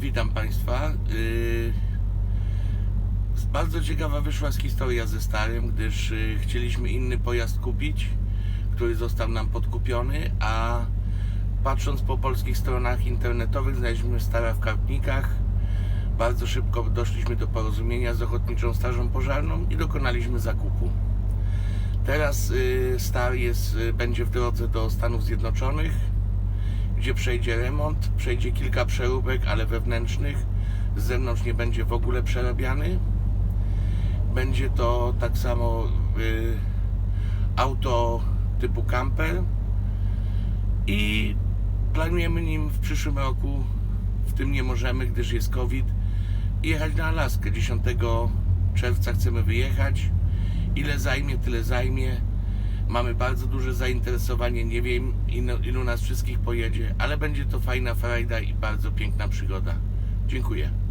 Witam Państwa. Yy, Bardzo ciekawa wyszła z historia ze starym, gdyż yy, chcieliśmy inny pojazd kupić, który został nam podkupiony, a patrząc po polskich stronach internetowych znaleźliśmy stara w Karpnikach. Bardzo szybko doszliśmy do porozumienia z Ochotniczą Strażą Pożarną i dokonaliśmy zakupu. Teraz yy, Star jest, będzie w drodze do Stanów Zjednoczonych gdzie przejdzie remont, przejdzie kilka przeróbek, ale wewnętrznych. Z zewnątrz nie będzie w ogóle przerabiany. Będzie to tak samo y, auto typu camper i planujemy nim w przyszłym roku, w tym nie możemy, gdyż jest COVID, jechać na Alaskę. 10 czerwca chcemy wyjechać. Ile zajmie, tyle zajmie. Mamy bardzo duże zainteresowanie. Nie wiem, ilu, ilu nas wszystkich pojedzie, ale będzie to fajna frajda i bardzo piękna przygoda. Dziękuję.